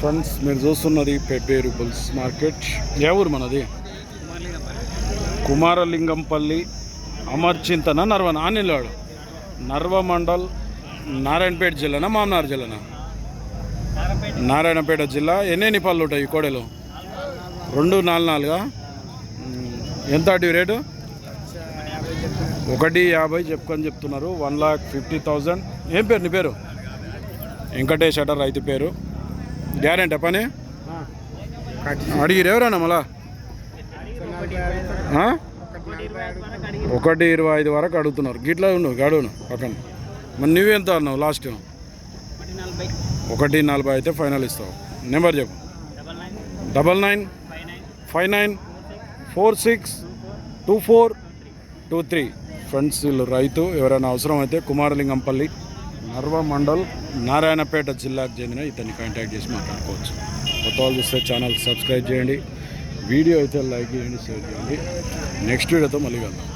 Friends మీరు చూస్తున్నది Pebbair bulls market. ఏ ఊరు మనది? కుమారలింగంపల్లి అమర్చింతన నర్వ నానిలాడు నర్వ మండల్ నారాయణపేట జిల్లానా మామనార్ జిల్లానా? నారాయణపేట జిల్లా. ఎన్ని పళ్ళు ఉంటాయి ఈ కోడెలు? రెండు నాలుగు నాలుగా? ఎంత అటు రేటు? ఒకటి యాభై చెప్పుకొని చెప్తున్నారు. One lakh fifty thousand. ఏం పేరు నీ పేరు? వెంకటేష్ అట రైతు పేరు. గ్యారెంటీ పని? అడిగిరు ఎవరన్నా మళ్ళా? ఒకటి ఇరవై ఐదు వరకు అడుగుతున్నారు. గిట్లా ఉండు గడువును పక్కన. మరి నువ్వెంత అన్నావు లాస్ట్ ఒకటి నలభై అయితే ఫైనల్ ఇస్తావు. నెంబర్ చెప్పు. Double nine five nine four six two four two three friends వీళ్ళు రైతు ఎవరైనా అవసరం అయితే కుమారలింగంపల్లి నర్వ మండల్ నారాయణపేట జిల్లాకు చెందిన ఇతన్ని కాంటాక్ట్ చేసి మాట్లాడుకోవచ్చు. కొత్త వాళ్ళు చూస్తే ఛానల్ సబ్స్క్రైబ్ చేయండి. వీడియో అయితే లైక్ చేయండి షేర్ చేయండి. నెక్స్ట్ వీడియోతో మళ్ళీ కలుద్దాం.